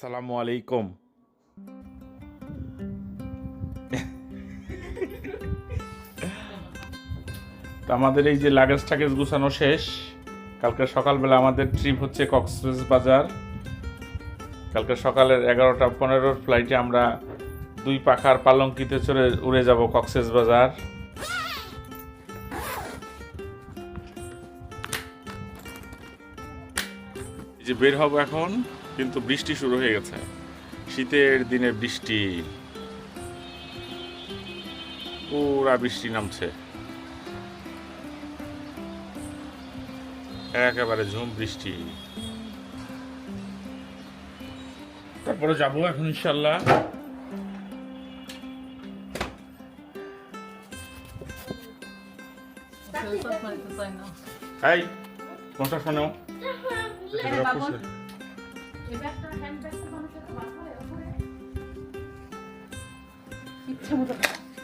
সালামু আলাইকুম। আমাদের এই যে লাগেজ টাগেজ গুছানো শেষ। কালকে সকালবেলা আমাদের ট্রিপ হচ্ছে কক্সবাজ বাজার কালকে সকালের এগারোটা পনেরোর ফ্লাইটে আমরা দুই পাখার পালঙ্কিতে চড়ে উড়ে যাব কক্সেস বাজার যে বের হব এখন। কিন্তু বৃষ্টি শুরু হয়ে গেছে। শীতের দিনে বৃষ্টি। পুরা বৃষ্টি নামছে। একেবারে ঝুম বৃষ্টি। তারপরে যাব এখন ইনশাল্লাহ এই কোনটা শোনো?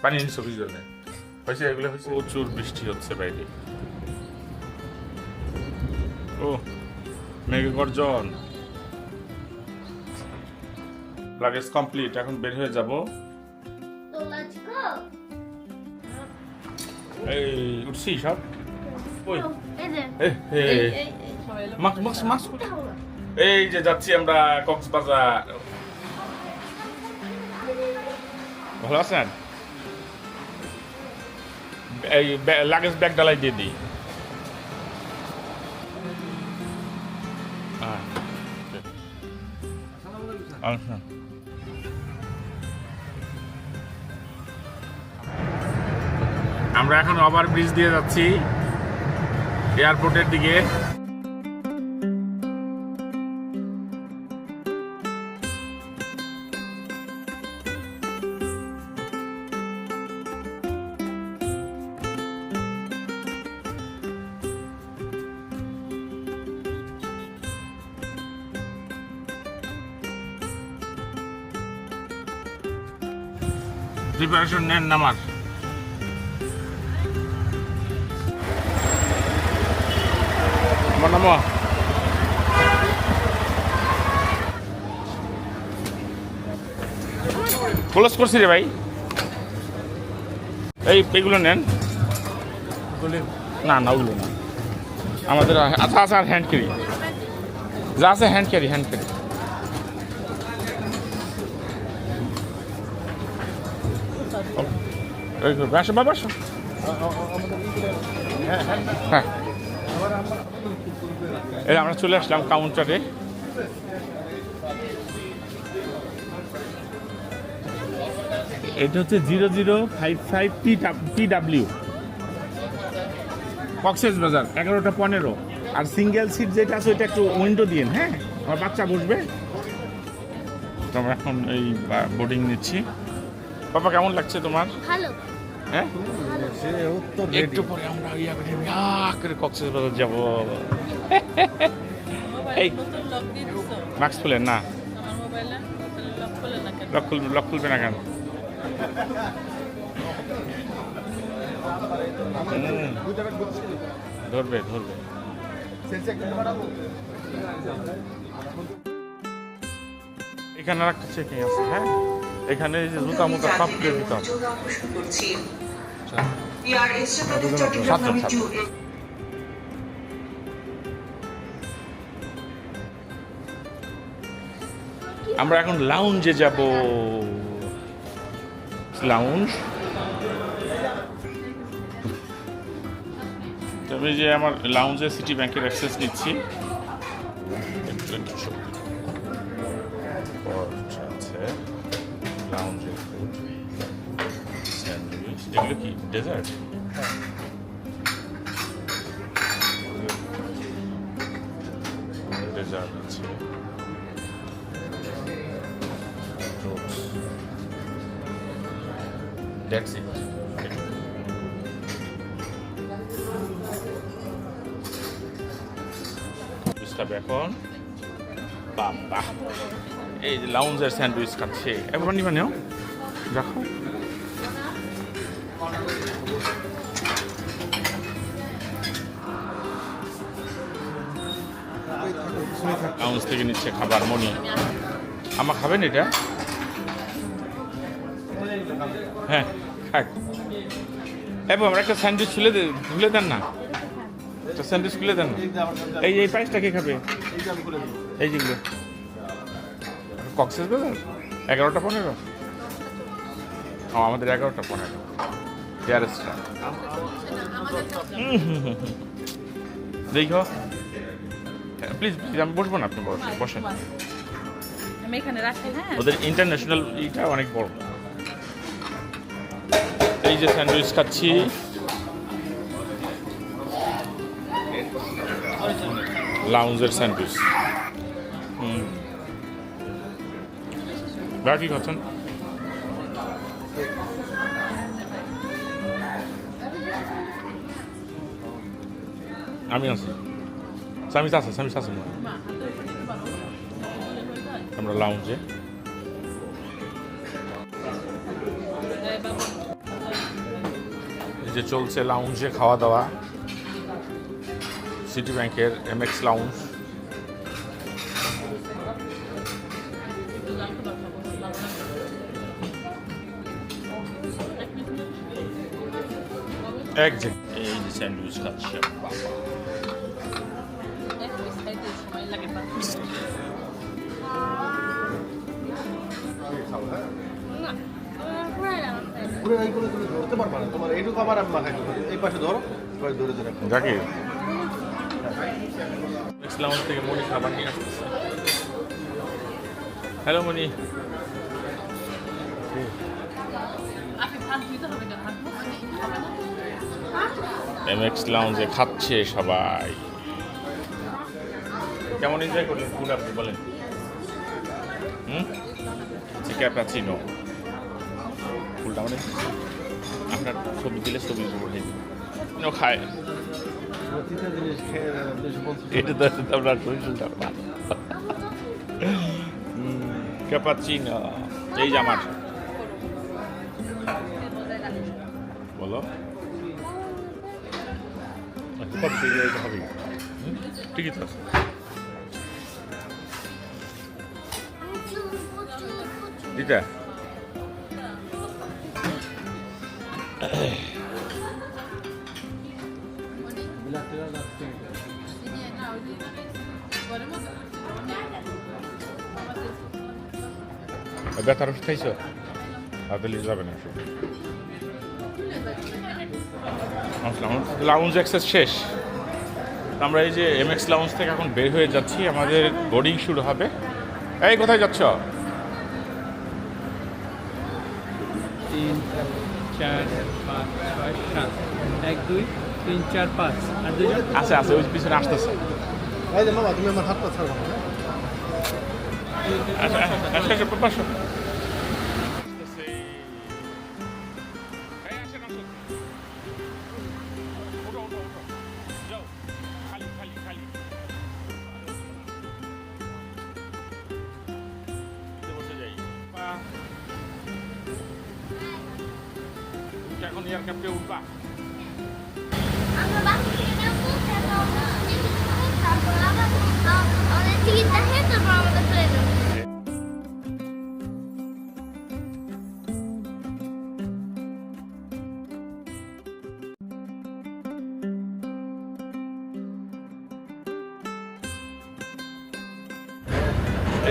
পানি নিছো জন্য হয়েছে এগুলো হয়েছে? প্রচুর বৃষ্টি হচ্ছে বাইরে। ও মেঘে গর্জন লাগেজ কমপ্লিট এখন বের হয়ে যাব. এই উঠছি সব? ওই। মাস্ক মাস্ক এই যে যাচ্ছি আমরা কক্সবাজার। ভালো আছেন? এই লাগেজ ব্যাগ ডালাই দিয়ে দিই। আচ্ছা। আমরা এখন ওভার ব্রিজ দিয়ে যাচ্ছি। এয়ারপোর্টের দিকে। প্রিপারেশন নেন নামার আমার নামা ক্লোজ করছি রে ভাই। এই এগুলো নেন। না না ওগুলো না। আমাদের আচ্ছা আচ্ছা হ্যান্ড ক্যারি যা আছে হ্যান্ড ক্যারি হ্যান্ড ক্যারি এই তো, আসো বাবা আসো। হ্যাঁ। এই আমরা চলে আসলাম কাউন্টারে। এটা হচ্ছে zero zero five five T T W. Cox's Bazar. এগারোটা পনেরো। আর সিঙ্গেল সিট যেটা আছে ওইটা একটু উইন্ডো দিন হ্যাঁ? আমার বাচ্চা বসবে। তো আমরা এখন এই বোর্ডিং নিচ্ছি। বাবা কেমন লাগছে তোমার? Hello. হ্যাঁ? একটু পরে আমরা ইয়া করে ইয়া করে কক্সেস বাজার যাব এই মাস্ক খুলেন না। লক খুলবে লক খুলবে না কেন? ধরবে ধরবে। এখানে আর একটা চেকিং আছে হ্যাঁ? এখানে যে জুতা মুতা সব দিয়ে দিতে হবে সাতজন, সাতজন। আমরা এখন লাউঞ্জে যাব। লাউঞ্জ তবে যে আমার লাউঞ্জে সিটি ব্যাংকের অ্যাক্সেস নিচ্ছি। ডেজার্ট ডেজার্ট আছে. That's it. খাবে এখন বাবা এই যে লাউঞ্জের স্যান্ডউইচ খাচ্ছে। একবার নিবা নেও। রাখো। লাউঞ্জ থেকে নিচ্ছে খাবার মনি আমা খাবেন এটা? হ্যাঁ খাক। আমরা একটা স্যান্ডউইচ খুলে খুলে দেন না। একটা স্যান্ডউইচ খুলে দেন না। এই এই প্রাইসটা কে খাবে? এই যেগুলো কক্সেস বাজার? এগারোটা পনেরো? ও, আমাদের এগারোটা পনেরো। টেয়ারেস্টটা দেখো। প্লিজ প্লিজ আমি বসবো না আপনি বসেন বসেন। আমি এখানে রাখি হ্যাঁ? ওদের ইন্টারন্যাশনাল ইটা অনেক বড়। এই যে স্যান্ডউইচ খাচ্ছি। লাউঞ্জের স্যান্ডউইচ। হুম। ভাই কি খাচ্ছেন? আমি আছি। আছে সামিস আছে মনে আমরা লাউঞ্জে যে চলছে লাউঞ্জে খাওয়া দাওয়া সিটি ব্যাংকের এম এক্স লাউঞ্জ এক যে। এই যে স্যান্ডউইচ খাচ্ছি। বাবা ঘুরে গেলাম পুরো তুমি ধরতে পারবা না। তোমার এইটুকু আবার আমি মাথায় এই পাশে ধরো এবার ধরে ধরে রাখো। জাকির। ইসলাম থেকে মনি খাবার নিয়ে আসতেছে। হ্যালো মনি আপনি ভাত দিতে হবে না ভাত হবে না এম এক্স লাউঞ্জে খাচ্ছে সবাই। কেমন এনজয় করলেন ফুড আপনি বলেন? হুম? ক্যাপাচিনো ফুলটা মানে আপনার ছবি দিলে ছবি উঠে দিন খায়। এটা তো আপনার ভালো ক্যাপাচিনো, এই যে আমার। বলো। হবে ঠিকই তো আছে। দিতা ব্যথার ওষুধ খাইছো তাহলে যাবে না লাউঞ্জ অ্যাক্সেস শেষ। আমরা এই যে এম এক্স লাউঞ্জ থেকে এখন বের হয়ে যাচ্ছি। আমাদের বোর্ডিং শুরু হবে। এই, কোথায় যাচ্ছ তিন চার পাঁচ ছয় সাত এক দুই তিন চার পাঁচ। আর দুজন আছে আছে ওই পিছনে আসতেছে। তুমি আমার হাতটা ছাড়বো না হ্যাঁ? আচ্ছা আচ্ছা আচ্ছা এখন এয়ার ক্যাম্পে উঠবা। টিকিট দেখে তারপর আমাদের প্লেন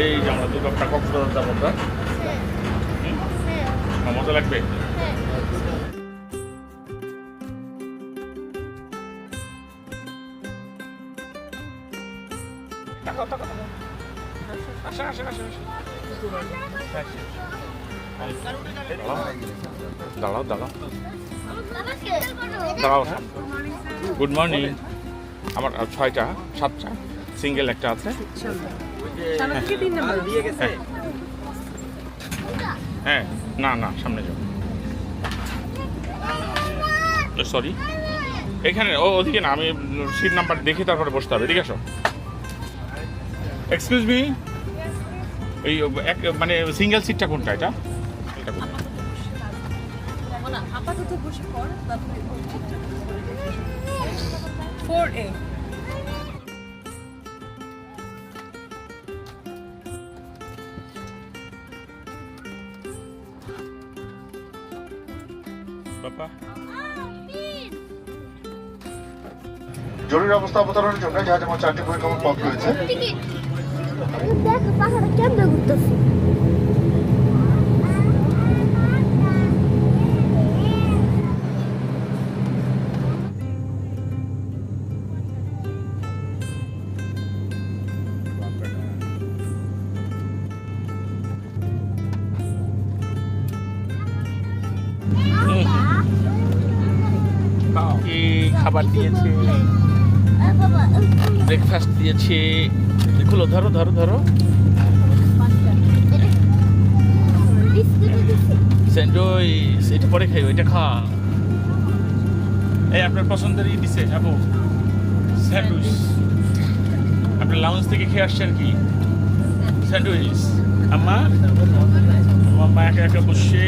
এই যে আমরা দু কাপটা কক্সবাজার যাব আমরা। আমার মজা লাগবে? দাঁড়াও গুড মর্নিং আমার ছয়টা, সাতটা। সিঙ্গেল একটা আছে। হ্যাঁ হ্যাঁ না না, সামনে যাও। সরি এখানে, ও, ওদিকে না, আমি সিট নাম্বার দেখে তারপরে বসতে হবে, ঠিক আছে? এক্সকিউজ মি এই এক মানে সিঙ্গেল সিটটা কোনটা এটা? জরুরি অবস্থা অবতরণের জন্য জাহাজে মোট চারটি পরিক্রমণ পথ রয়েছে। খাবার দিয়েছে। ব্রেকফাস্ট দিয়েছে। এগুলো ধরো ধরো ধরো। স্যান্ডউইচ এটা পরে খাই ওইটা খা। এই আপনার পছন্দের ই দিছে, আপু। স্যান্ডউইচ আপনার লাউঞ্জ থেকে খেয়ে আসছেন কি। স্যান্ডউইচ আম্মা? আমার মা একা একা বসে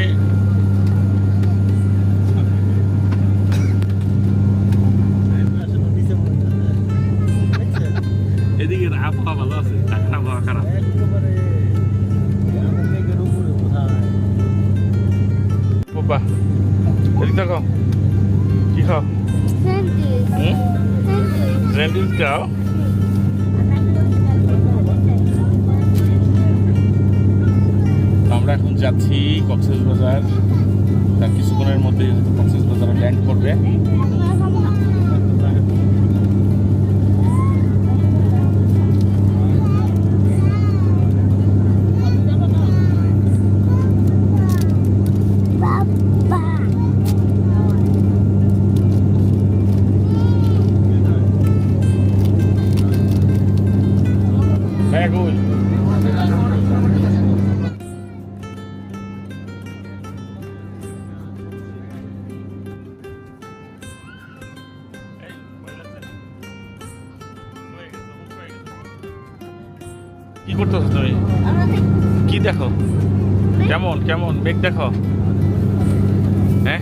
কি করতেছো তুমি? কি দেখো? কেমন কেমন? মেঘ দেখো? হ্যাঁ?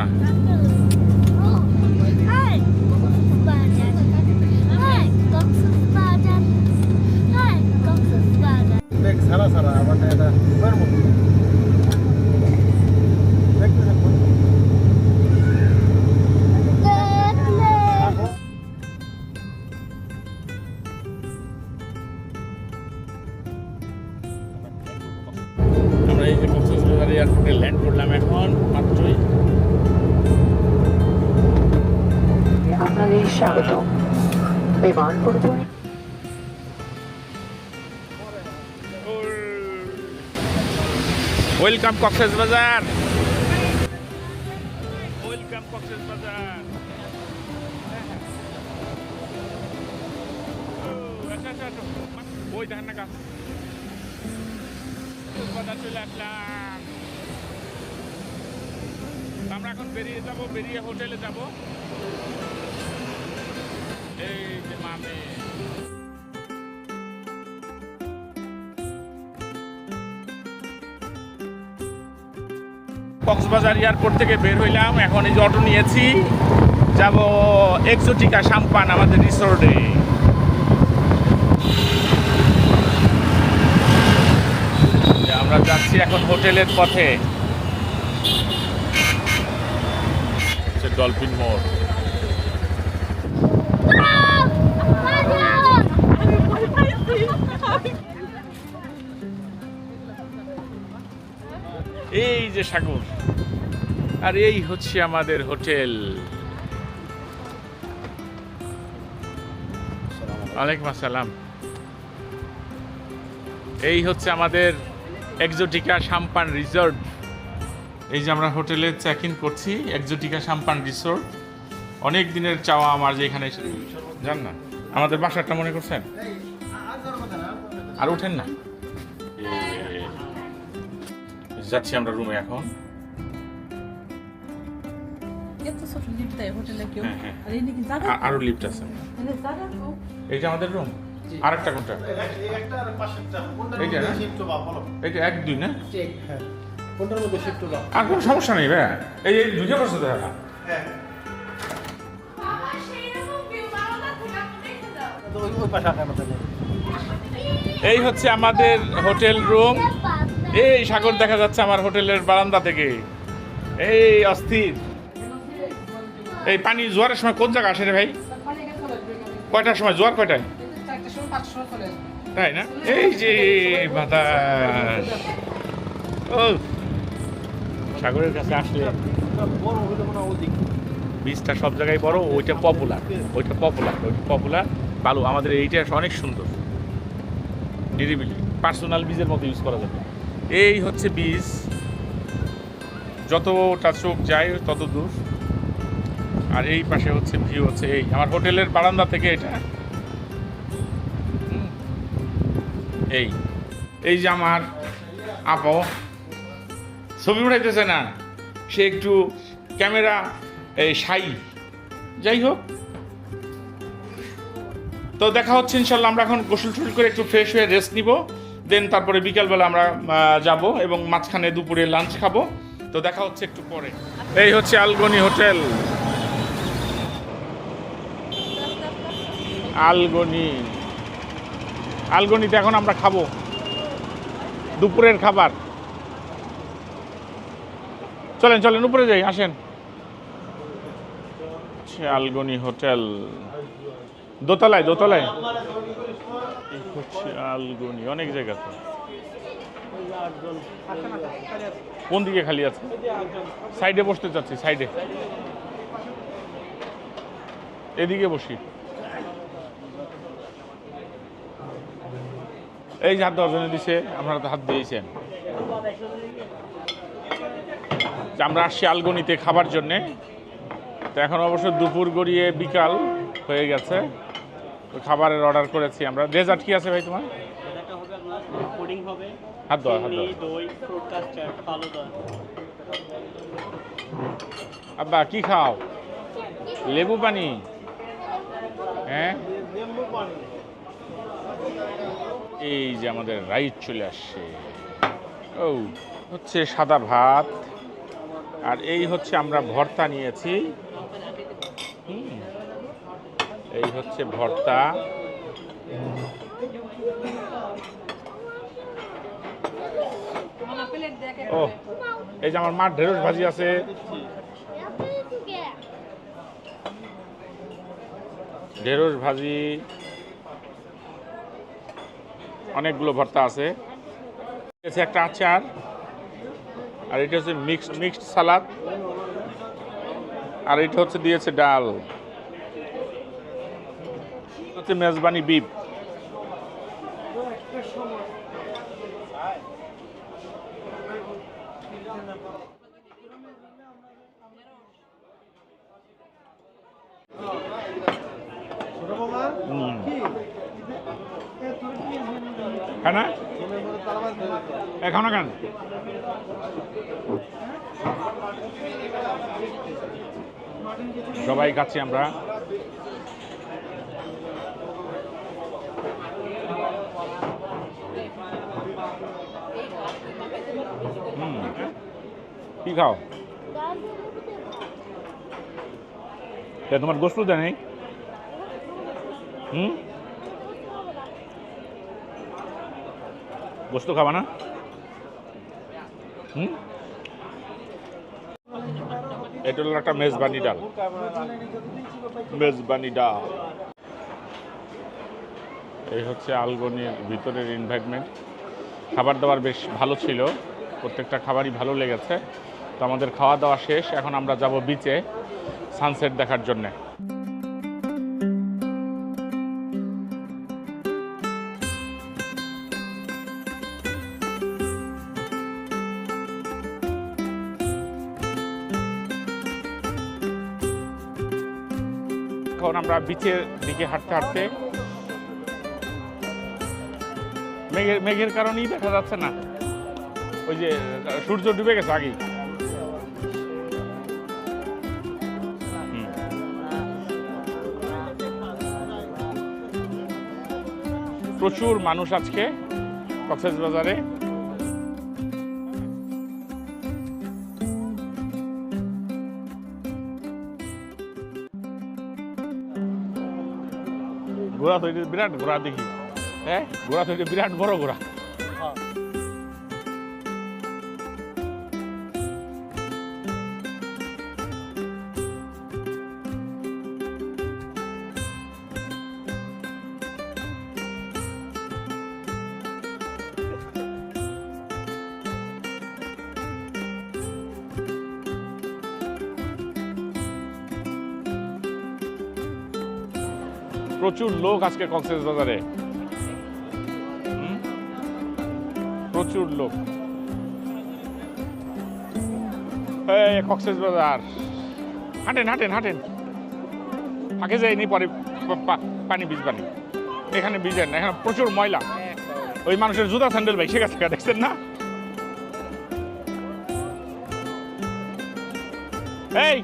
না ওয়েলকাম কক্সেস বাজার ওয়েলকাম কক্সেস বাজার ওই দেখেন না কা বাজার চলে আসলাম। আমরা এখন বেরিয়ে যাব, বেরিয়ে হোটেলে যাব। এই যে মামে। কক্সবাজার এয়ারপোর্ট থেকে বের হইলাম। এখন এই যে অটো নিয়েছি। যাব এক্সোটিকা সাম্পান আমাদের রিসোর্টে। আমরা যাচ্ছি এখন হোটেলের পথে। ডলফিন মোড়। এই যে সাগর। আর এই হচ্ছে আমাদের হোটেল। ওয়ালাইকুম আসসালাম। এই হচ্ছে আমাদের এক্সোটিকা সাম্পান রিসোর্ট। এই যে আমরা হোটেলে চেক ইন করছি, এক্সোটিকা সাম্পান রিসোর্ট। অনেক দিনের চাওয়া আমার যে এখানে জান না। আমাদের বাসাটা মনে করছেন? আর উঠেন না। যাচ্ছি আমরা রুমে এখন। হ্যাঁ, হ্যাঁ। আর লিফট আছে। মানে এইটা আমাদের রুম আরেকটা কোনটা? একটা আর পাশেরটা কোনটার এইটা না? এক দুই না? হ্যাঁ। আর কোনো সমস্যা নেই ভাই এই এই ঢুকে পড়ছে দেখা তো এই হচ্ছে আমাদের হোটেল রুম এই সাগর দেখা যাচ্ছে আমার হোটেলের বারান্দা থেকে। এই অস্থির। এই পানি জোয়ারের সময় কোন জায়গা আসে রে ভাই? কয়টার সময়? জোয়ার কয়টায়? তাই না? এই যে বাতাস। ও, সাগরের কাছে আসলে বীজটা সব জায়গায় বড়, ওইটা পপুলার ওইটা পপুলার ওইটা পপুলার ভালো আমাদের এইটা অনেক সুন্দর। নিরিবিলি পার্সোনাল বীজের মতো ইউজ করা যাবে। এই হচ্ছে বীজ। যতটা চোখ যায়, তত দূর। আর এই পাশে হচ্ছে ভিউ হচ্ছে এই। আমার হোটেলের বারান্দা থেকে এটা। এই। এই যে আমার আপো। ছবি উঠাইতেছে না? সে একটু ক্যামেরা, এই সাই। যাই হোক। তো দেখা হচ্ছে ইনশাল্লাহ। আমরা এখন গোসল টুসল করে একটু ফ্রেশ হয়ে রেস্ট নিব। দেন তারপরে বিকালবেলা আমরা যাব এবং মাঝখানে দুপুরে লাঞ্চ খাব। তো দেখা হচ্ছে একটু পরে। এই হচ্ছে আলগনি হোটেল। আলগনি। আলগনিতে এখন আমরা খাব। দুপুরের খাবার। চলেন চলেন, উপরে যাই, আসেন। হচ্ছে আলগনি হোটেল। দোতলায় দোতলায়। আলগনি অনেক জায়গা তো কোন দিকে খালি আছে? সাইডে বসতে চাচ্ছি সাইডে। এদিকে বসি। এই যে হাত দশজনে দিছে আপনারা তো হাত দিয়েছেন আমরা আসছি আলগনিতে খাবার জন্যে। তো এখন অবশ্য দুপুর গড়িয়ে বিকাল হয়ে গেছে। খাবারের অর্ডার করেছি আমরা। ডেজার্ট কি আছে ভাই তোমার? হাত আব্বা কি খাও? লেবু পানি? হ্যাঁ? এই যে আমাদের রাইট চলে আসছে। ও হচ্ছে সাদা ভাত। আর এই হচ্ছে আমরা ভর্তা নিয়েছি। হুম। এই হচ্ছে ভর্তা। ও, এই যে আমার মার ঢেঁড়স ভাজি আছে। ঢেঁড়স ভাজি। অনেকগুলো ভর্তা আছে। একটা আচার। আর এটা হচ্ছে মিক্সড মিক্সড সালাদ আর এটা হচ্ছে দিয়েছে ডাল। হচ্ছে মেজবানি বিপ। হ্যাঁ। এখনও কেন? সবাই খাচ্ছি আমরা হুম। কি খাও? তোমার গোসল দেয় নেই। হুম? গোস্ত খাবা না? হুম? এটা হলো একটা মেজবানি ডাল। মেজবানি ডাল। এই হচ্ছে আলগনির ভিতরের এনভায়রনমেন্ট খাবার দাবার বেশ ভালো ছিল। প্রত্যেকটা খাবারই ভালো লেগেছে। তো আমাদের খাওয়া দাওয়া শেষ, এখন আমরা যাব বিচে সানসেট দেখার জন্যে। এখন আমরা বিচের দিকে হাঁটতে হাঁটতে, মেঘের মেঘের কারণেই দেখা যাচ্ছে না। ওই যে, সূর্য ডুবে গেছে আগেই। প্রচুর মানুষ আজকে কক্সেস বাজারে ঘোড়া তৈরি বিরাট ঘোড়া দেখি। হ্যাঁ? ঘোড়া তৈরি বিরাট বড় ঘোড়া। প্রচুর লোক আজকে কক্সেস বাজারে। প্রচুর লোক। কক্সেস বাজার। হাঁটেন হাঁটেন হাঁটেন। ফাঁকে যায়নি পরে পা- পা- পানি এখানে ভিজেন এখানে প্রচুর ময়লা। ওই মানুষের জুতা স্যান্ডেল ভাই, সে গেছে দেখছেন না? এই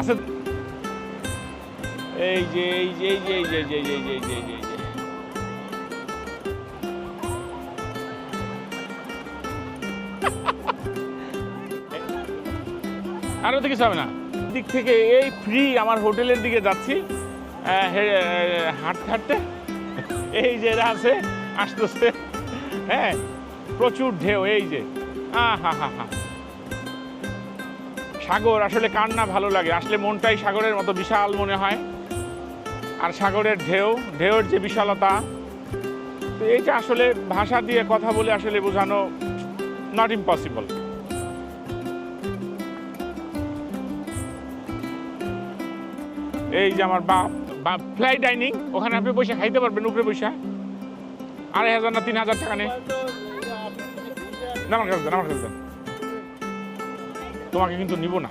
আছে এই যে এই যে এই যে এই যে এই যে এই যে এই যে এই যে এই যে। এই যে আরও তো কিছু হবে না। দিক থেকে এই ফ্রি আমার হোটেলের দিকে যাচ্ছি। হাঁটতে হাঁটতে। এই যে এরা আছে, আসতেছে। হ্যাঁ প্রচুর ঢেউ, এই যে। আ হা হা হা। সাগর আসলে কার না ভালো লাগে? আসলে মনটাই সাগরের মতো বিশাল মনে হয়। আর সাগরের ঢেউ ঢেউর যে বিশালতা তো এইটা আসলে ভাষা দিয়ে কথা বলে আসলে বোঝানো নট ইম্পসিবল এই যে আমার বাপ বা ফ্লাই ডাইনিং ওখানে আপনি বসে খাইতে পারবেন উপরে বসে। আড়াই হাজার না তিন হাজার টাকা নেই। না, আমার কাছে দেন তোমাকে কিন্তু নিব না।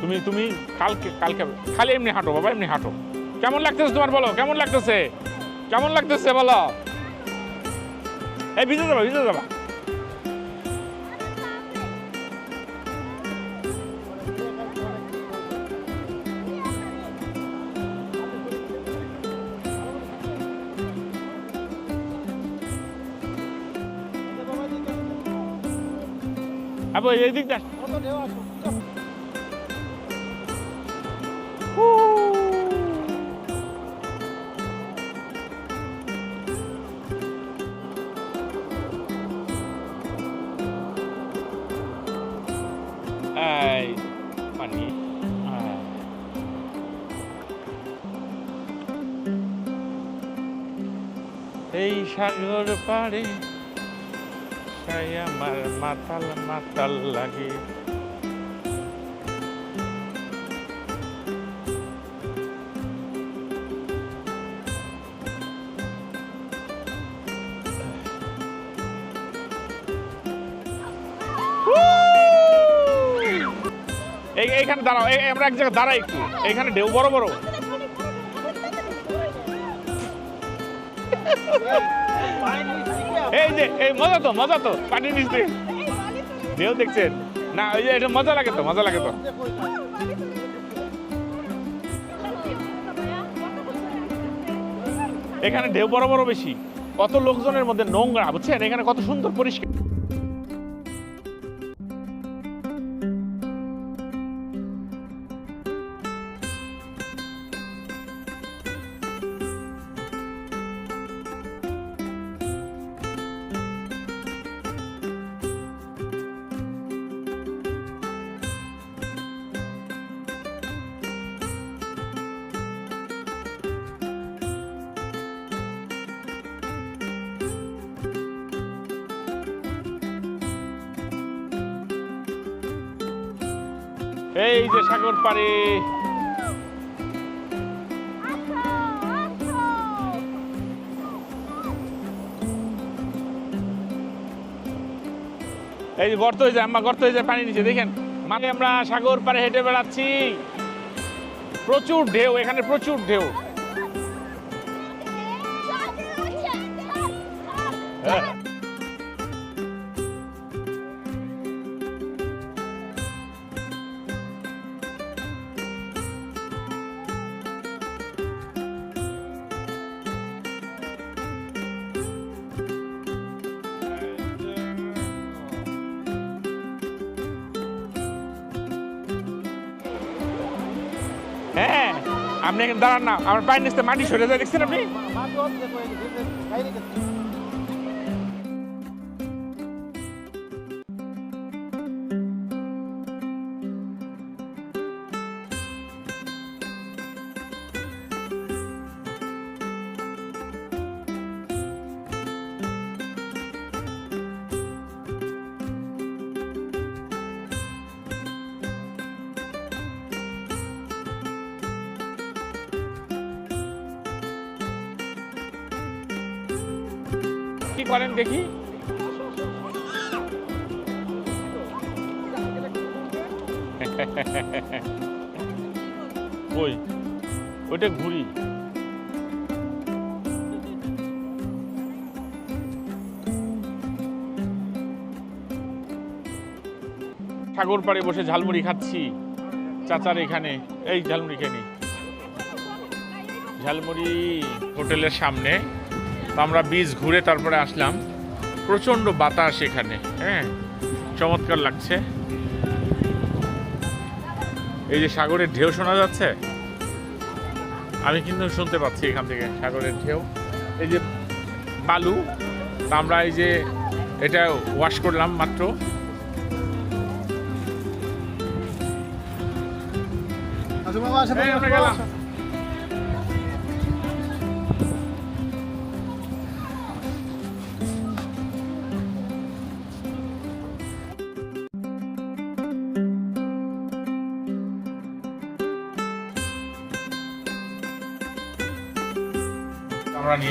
তুমি তুমি কালকে কালকে, খালি এমনি হাঁটো বাবা, এমনি হাঁটো। কেমন লাগতেছে তোমার বলো, কেমন লাগতেছে? কেমন লাগতেছে বলো? এই ভিজে যাবা ভিজে যাবা। এই ai phản nghĩ à. Ei, chagou para Saya mal matal mal মাতাল লাগে। এই, এইখানে দাঁড়াও আমরা এক জায়গায় দাঁড়াই একটু। এইখানে ঢেউ বড় বড়। এই যে, এই, মজা তো মজা তো পানির নিচ দিয়ে। ঢেউ দেখছেন। না, ওই যে এটা মজা লাগে তো, মজা লাগে তো। এখানে ঢেউ বড় বড় বেশি। কত লোকজনের মধ্যে নোংরা, বুঝছেন? এখানে কত সুন্দর পরিষ্কার। এই যে সাগর পাড়ে। এই যে গর্ত হয়ে যায়, আম্মা গর্ত হয়ে যায়, পানি নিচে, দেখেন। মানে আমরা সাগর পাড়ে হেঁটে বেড়াচ্ছি। প্রচুর ঢেউ, এখানে প্রচুর ঢেউ। হ্যাঁ আপনি এখানে দাঁড়ান না আমার পায়ের নিচে মাটি সরে যায় দেখছেন আপনি করেন দেখি। কই ওইটা ঘুরি সাগর পাড়ে বসে ঝালমুড়ি খাচ্ছি। চাচার এখানে, এই ঝালমুড়ি খেয়ে। ঝালমুড়ি হোটেলের সামনে। তো আমরা বীজ ঘুরে তারপরে আসলাম। প্রচণ্ড বাতাস এখানে হ্যাঁ? চমৎকার লাগছে। এই যে সাগরের ঢেউ শোনা যাচ্ছে আমি কিন্তু শুনতে পাচ্ছি এখান থেকে সাগরের ঢেউ। এই যে বালু তা আমরা এই যে এটা ওয়াশ করলাম মাত্র। আচ্ছা এই, আমরা গেলাম।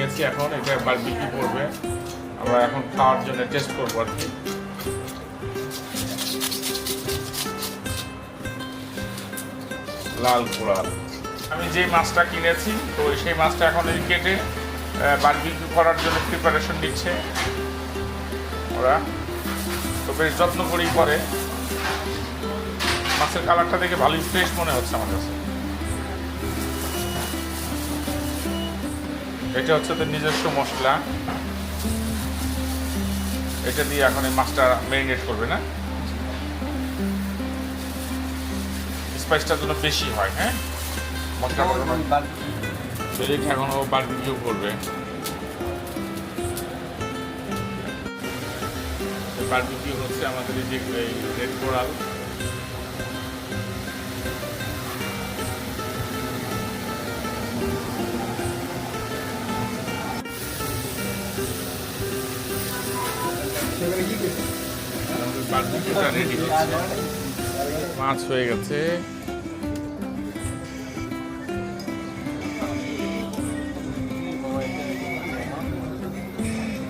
নিয়েছি এখন এটা বারবিকিউ করবে। আমরা এখন খাওয়ার জন্য টেস্ট করব আর কি। লাল কোরাল আমি যে মাছটা কিনেছি, তো সেই মাছটা এখন এই কেটে বারবিকিউ করার জন্য প্রিপারেশন নিচ্ছে ওরা। তো বেশ যত্ন করেই করে। মাছের কালারটা দেখে ভালোই ফ্রেশ মনে হচ্ছে আমার কাছে। এটা হচ্ছে তো নিজস্ব মশলা। এটা দিয়ে এখন এই মাছটা ম্যারিনেট করবে না? স্পাইসটা যেন বেশি হয় হ্যাঁ? মশলা বেলিট এখন ও বারবিকিউ করবে বারবিকিউ হচ্ছে আমাদের এই যে রেড কোরাল মাছ হয়ে গেছে।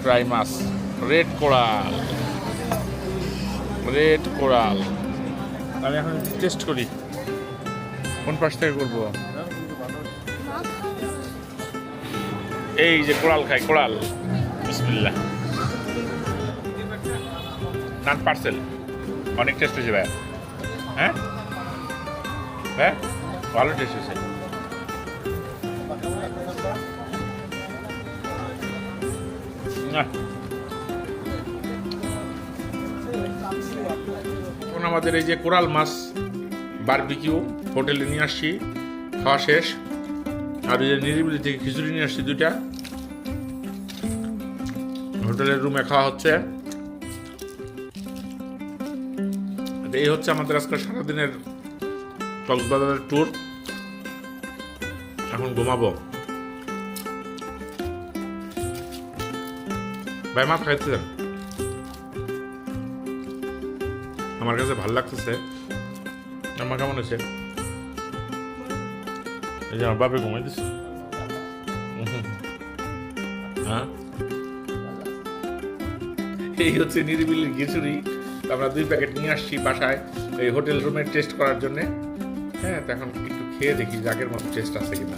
ফ্রাই মাছ। Red coral. Red coral. আমি এখন টেস্ট করি। কোন পাশ থেকে করব? এই যে কোরাল খাই, কোরাল। বিসমিল্লাহ। নান পার্সেল। অনেক টেস্ট হয়েছে ভাই হ্যাঁ? হ্যাঁ ভালো টেস্ট হয়েছে। আমাদের এই যে কোরাল মাছ বারবিকিউ হোটেলে নিয়ে আসছি, খাওয়া শেষ। আর এই যে নিরিবিলি থেকে খিচুড়ি নিয়ে আসছি দুইটা। হোটেলের রুমে খাওয়া হচ্ছে। এই হচ্ছে আমাদের আজকে সারাদিনের কক্সবাজারের ট্যুর এখন ঘুমাবো। ভাই, মাছ খাইতেছেন আমার কাছে ভালো লাগতেছে। আমার কেমন হয়েছে? এই যে আমার বাপে ঘুমাই দিচ্ছে হ্যাঁ? এই হচ্ছে নিরিবিলির খিচুড়ি। আমরা দুই প্যাকেট নিয়ে আসছি বাসায় এই হোটেল রুমে টেস্ট করার জন্যে। হ্যাঁ তো এখন একটু খেয়ে দেখি জাকের মতো টেস্ট আছে কিনা।